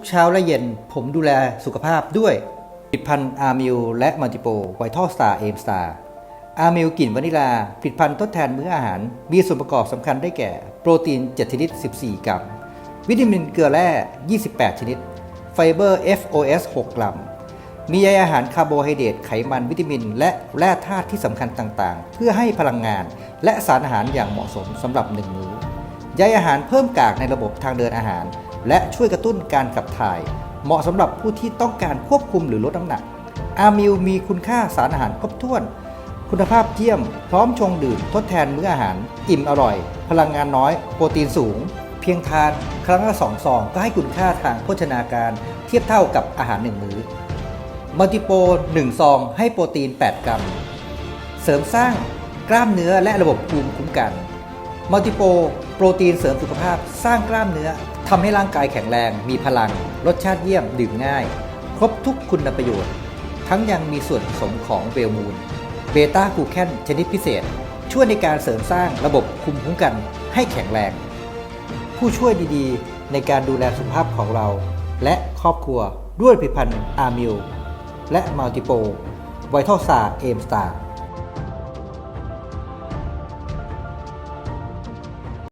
กเช้าและเย็น ผมดูแลสุขภาพด้วยผลิตภัณฑ์อาร์มิลและมัลติโปไวท์ทอสตาร์เอมสตาร์อาร์มิลกลิ่นวานิลาผลิตภัณฑ์ทดแทนมื้ออาหาร มีส่วนประกอบสำคัญได้แก่ โปรตีน 7 ชนิด 14 กรัม วิตามินเกลือแร่ 28 ชนิด ไฟเบอร์ FOS 6 กรัม มีใยอาหารคาร์โบไฮเดรตไขมันวิตามิน และแร่ธาตุที่สำคัญต่างๆ เพื่อให้พลังงาน และสารอาหารอย่างเหมาะสมสำหรับหนึ่งมื้อใยอาหารเพิ่มกากในระบบทางเดินอาหาร และช่วยกระตุ้นการขับถ่าย เหมาะสำหรับผู้ที่ต้องการควบคุมหรือลดน้ำหนัก อามิลมีคุณค่าสารอาหารครบถ้วน คุณภาพเยี่ยม พร้อมชงดื่มทดแทนมื้ออาหาร อิ่มอร่อย พลังงานน้อย โปรตีนสูง เพียงทานครั้งละสองซองก็ให้คุณค่าทางโภชนาการ เทียบเท่ากับอาหารหนึ่งมื้อมัลติโป1ซองให้โปรตีน 8 กรัม เสริมสร้างกล้ามเนื้อและระบบภูมิคุ้มกันมัลติโป โปรตีนเสริมสุขภาพสร้างกล้ามเนื้อทำให้ร่างกายแข็งแรง มีพลัง รสชาติเยี่ยม ดื่มง่าย ครบทุกคุณประโยชน์ ทั้งยังมีส่วนผสมของเวลมูนเบต้ากูแคนชนิดพิเศษ ช่วยในการเสริมสร้างระบบภูมิคุ้มกันให้แข็งแรง ผู้ช่วยดีๆ ในการดูแลสุขภาพของเรา และครอบครัวด้วยผลิตภัณฑ์อามิลและมัลติโปไวท์ทอลซาเอมสตาร์